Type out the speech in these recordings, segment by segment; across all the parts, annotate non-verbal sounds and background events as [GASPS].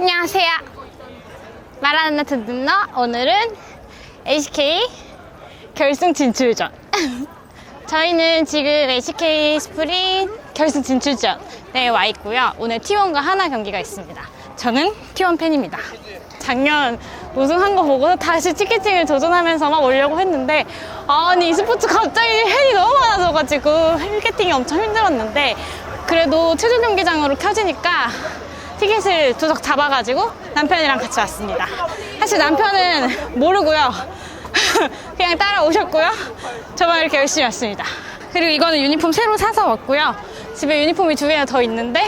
안녕하세요. 말하는 듣는 너 오늘은 HK 결승 진출전. [LAUGHS] 저희는 지금 HK 스프링 결승 진출전에 와 있고요. 오늘 T1과 하나 경기가 있습니다. 저는 T1 팬입니다. 작년 우승한 거 보고 다시 티켓팅을 도전하면서 막 오려고 했는데 아니 이 스포츠 갑자기 팬이 너무 많아져가지고 티켓팅이 엄청 힘들었는데 그래도 최종 경기장으로 켜지니까 티켓을 두 석 잡아가지고 남편이랑 같이 왔습니다. 사실 남편은 모르고요. [LAUGHS] 그냥 따라오셨고요. 저만 이렇게 열심히 왔습니다. 그리고 이거는 유니폼 새로 사서 왔고요. 집에 유니폼이 두 개나 더 있는데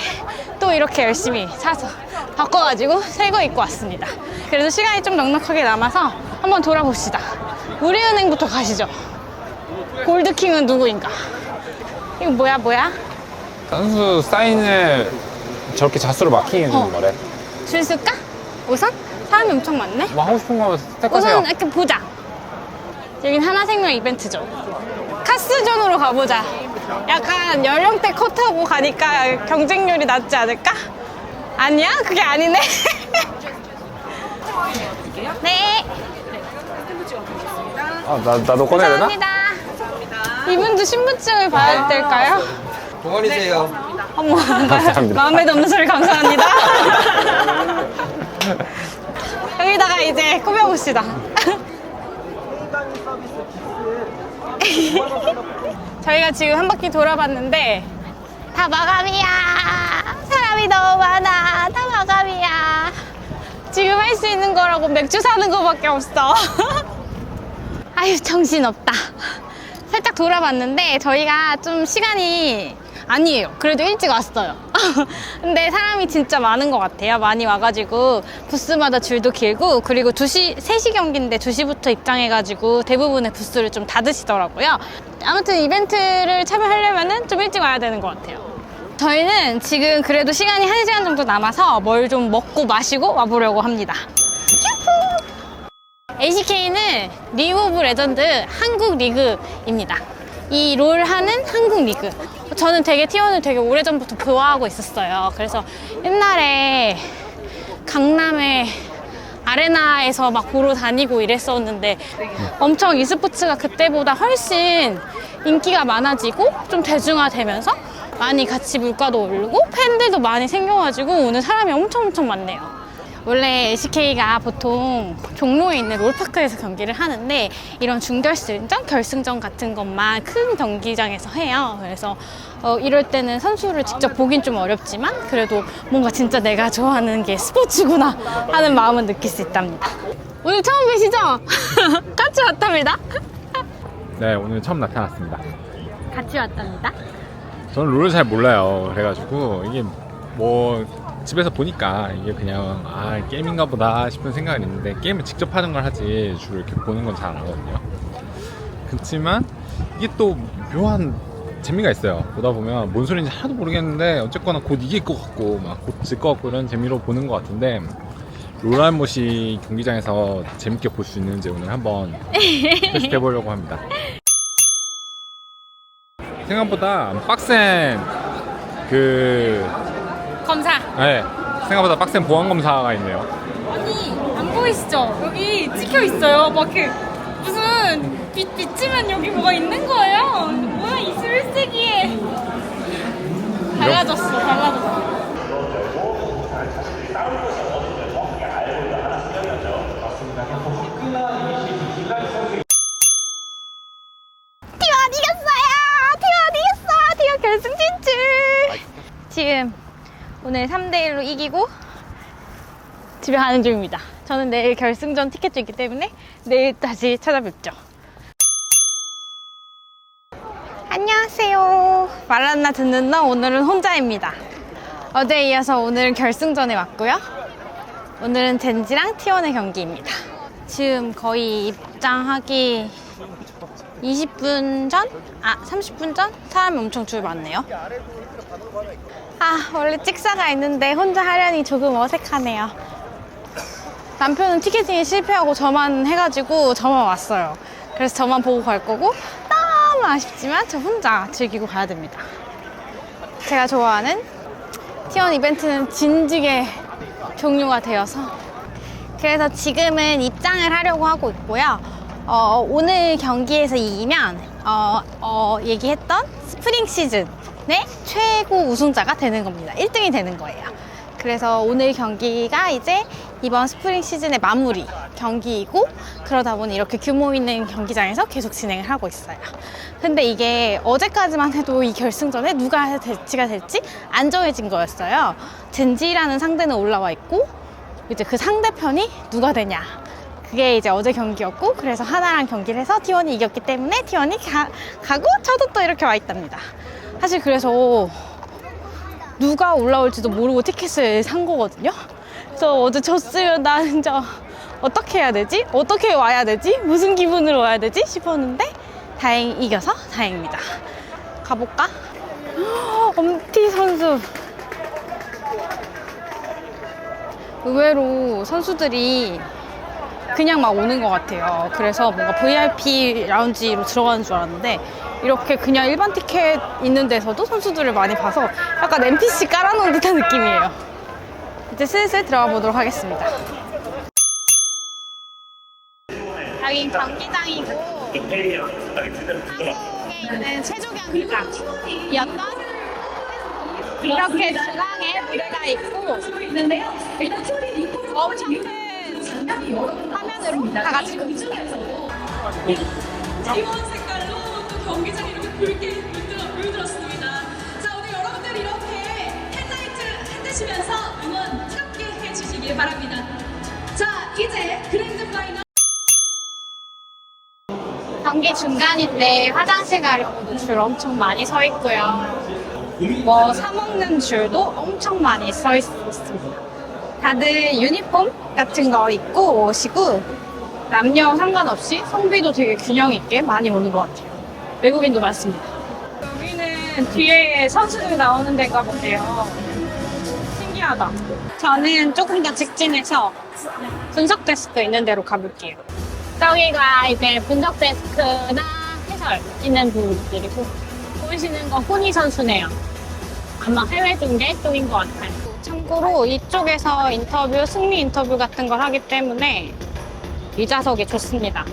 또 이렇게 열심히 사서 바꿔가지고 새 거 입고 왔습니다. 그래도 시간이 좀 넉넉하게 남아서 한번 돌아봅시다. 우리은행부터 가시죠. 골드킹은 누구인가? 이거 뭐야 뭐야? 선수 사인을 저렇게 자수로 마킹해 주는 어. 거래. 줄 쓸까? 우선? 사람이 엄청 많네? 뭐 하고 싶은 거 택하세요. 우선 이렇게 보자. 여긴 하나생명 이벤트죠. 카스존으로 가보자. 약간 연령대 컷하고 가니까 경쟁률이 낮지 않을까? 아니야? 그게 아니네. [LAUGHS] 네. 아, 나, 나도 꺼내야 되나? 감사합니다. 이분도 신분증을 봐야 될까요? 동안이세요. 어머, 감사합니다. 마음에도 없는 소리 감사합니다. [LAUGHS] 여기다가 이제 꾸며봅시다. [LAUGHS] 저희가 지금 한 바퀴 돌아봤는데 다 마감이야. 사람이 너무 많아. 다 마감이야. 지금 할 수 있는 거라고 맥주 사는 거밖에 없어. [LAUGHS] 아유 정신 없다 살짝 돌아봤는데 저희가 좀 시간이 아니에요. 그래도 일찍 왔어요. [LAUGHS] 근데 사람이 진짜 많은 것 같아요. 많이 와가지고 부스마다 줄도 길고 그리고 2시 3시 경기인데 2시부터 입장해가지고 대부분의 부스를 좀 닫으시더라고요. 아무튼 이벤트를 참여하려면 좀 일찍 와야 되는 것 같아요. 저희는 지금 그래도 시간이 1시간 정도 남아서 뭘 좀 먹고 마시고 와보려고 합니다. ACK는 리그 오브 레전드 한국 리그입니다. 이 롤 하는 한국 리그. 저는 되게 T1을 되게 오래전부터 좋아하고 있었어요. 그래서 옛날에 강남의 아레나에서 막 보러 다니고 이랬었는데 엄청 e스포츠가 그때보다 훨씬 인기가 많아지고 좀 대중화되면서 많이 같이 물가도 오르고 팬들도 많이 생겨가지고 오늘 사람이 엄청 엄청 많네요. 원래 LCK가 보통 종로에 있는 롤파크에서 경기를 하는데 이런 준결승전, 결승전 같은 것만 큰 경기장에서 해요. 그래서 어, 이럴 때는 선수를 직접 보긴 좀 어렵지만 그래도 뭔가 진짜 내가 좋아하는 게 스포츠구나 하는 마음은 느낄 수 있답니다. 오늘 처음 뵈시죠? [LAUGHS] 같이 왔답니다. 네, 오늘 처음 나타났습니다. 같이 왔답니다. 저는 룰을 잘 몰라요. 그래가지고 이게 뭐 집에서 보니까 이게 그냥 아 게임인가 보다 싶은 생각은 있는데 게임을 직접 하는 걸 하지 주로 이렇게 보는 건 잘 안 하거든요. 그렇지만 이게 또 묘한 재미가 있어요. 보다 보면 뭔 소리인지 하나도 모르겠는데 어쨌거나 곧 이길 것 같고 막 곧 질 것 같고 이런 재미로 보는 것 같은데 롤알못이 경기장에서 재밌게 볼 수 있는지 오늘 한번 테스트 해보려고 합니다. 생각보다 빡센 그 검사. 네, 생각보다 빡센 보안 검사가 있네요. 아니 안 보이시죠? 여기 찍혀 있어요. 막 이렇게 무슨 빛 비치면 여기 뭐가 있는 거예요. 뭐야 이 술세기에 달라졌어, 달라졌어. 티원 이겼어요! 티원 이겼어! 티원 결승 진출! 지금 오늘 3대1로 이기고 집에 가는 중입니다. 저는 내일 결승전 티켓도 있기 때문에 내일 다시 찾아뵙죠. 안녕하세요. 말랐나 듣는 너 오늘은 혼자입니다. 어제에 이어서 오늘 결승전에 왔고요. 오늘은 젠지랑 T1의 경기입니다. 지금 거의 입장하기 20분 전? 아, 30분 전? 사람이 엄청 줄 많네요. 아, 원래 찍사가 있는데 혼자 하려니 조금 어색하네요. 남편은 티켓팅에 실패하고 저만 해가지고 저만 왔어요. 그래서 저만 보고 갈 거고 너무 아쉽지만 저 혼자 즐기고 가야 됩니다. 제가 좋아하는 T1 이벤트는 진지게 종료가 되어서 그래서 지금은 입장을 하려고 하고 있고요. 어, 오늘 경기에서 이기면 어, 어, 얘기했던 스프링 시즌 의 최고 우승자가 되는 겁니다. 1등이 되는 거예요. 그래서 오늘 경기가 이제 이번 스프링 시즌의 마무리 경기이고 그러다 보니 이렇게 규모 있는 경기장에서 계속 진행을 하고 있어요. 근데 이게 어제까지만 해도 이 결승전에 누가 될지가 될지 안 정해진 거였어요. 젠지라는 상대는 올라와 있고 이제 그 상대편이 누가 되냐. 그게 이제 어제 경기였고 그래서 하나랑 경기를 해서 T1이 이겼기 때문에 T1이 가, 가고 저도 또 이렇게 와 있답니다. 사실 그래서 누가 올라올지도 모르고 티켓을 산 거거든요. 그래서 어제 졌으면 나 진짜 어떻게 해야 되지? 어떻게 와야 되지? 무슨 기분으로 와야 되지? 싶었는데 다행히 이겨서 다행입니다. 가볼까? [GASPS] 엄티 선수. 의외로 선수들이 그냥 막 오는 것 같아요. 그래서 뭔가 VIP 라운지로 들어가는 줄 알았는데 이렇게 그냥 일반 티켓 있는 데서도 선수들을 많이 봐서 약간 NPC 깔아놓은 듯한 느낌이에요. 이제 슬슬 들어가 보도록 하겠습니다. 여기 경기장이고 한국에 있는 체조 경기장이었던 이렇게 중앙에 무대가 있고 엄청 큰 화면으로 다 같이 T1 색깔로 또 경기장이 이렇게 붉게 물들어, 물들었습니다. 자, 오늘 여러분들 이렇게 햇라이트 햇드시면서 응원 함께 해주시길 바랍니다. 자, 이제 그랜드 파이널. 경기 중간인데 화장실 가려고 줄 엄청 많이 서 있고요. 뭐 사먹는 줄도 엄청 많이 서 있습니다. 다들 유니폼 같은 거 입고 오시고 남녀 상관없이 성비도 되게 균형 있게 많이 오는 것 같아요. 외국인도 많습니다. 여기는 뒤에 선수들 나오는 데가 본데요. 신기하다. 저는 조금 더 직진해서 분석 데스크 있는 데로 가볼게요. 저기가 이제 분석 데스크나 해설 있는 부분들이고 보이시는 건 호니 선수네요. 아마 해외 중계 쪽인 것 같아요. 참고로 이쪽에서 인터뷰, 승리 인터뷰 같은 걸 하기 때문에 이 좌석이 좋습니다.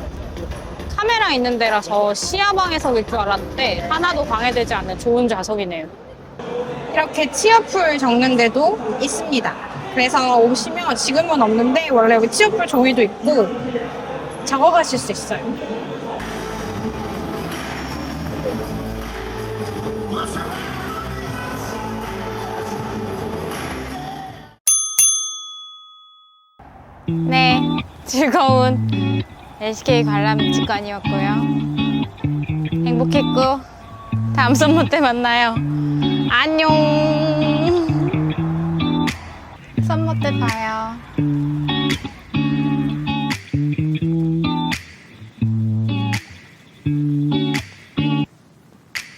카메라 있는 데라서 시야 방해석일 줄 알았는데 하나도 방해되지 않는 좋은 좌석이네요. 이렇게 치어풀 적는 데도 있습니다. 그래서 오시면 지금은 없는데 원래 여기 치어풀 종이도 있고 적어가실 수 있어요. 네, 즐거운 LCK 관람 직관이었고요. 행복했고 다음 선모 때 만나요. 안녕. 선모 때 봐요.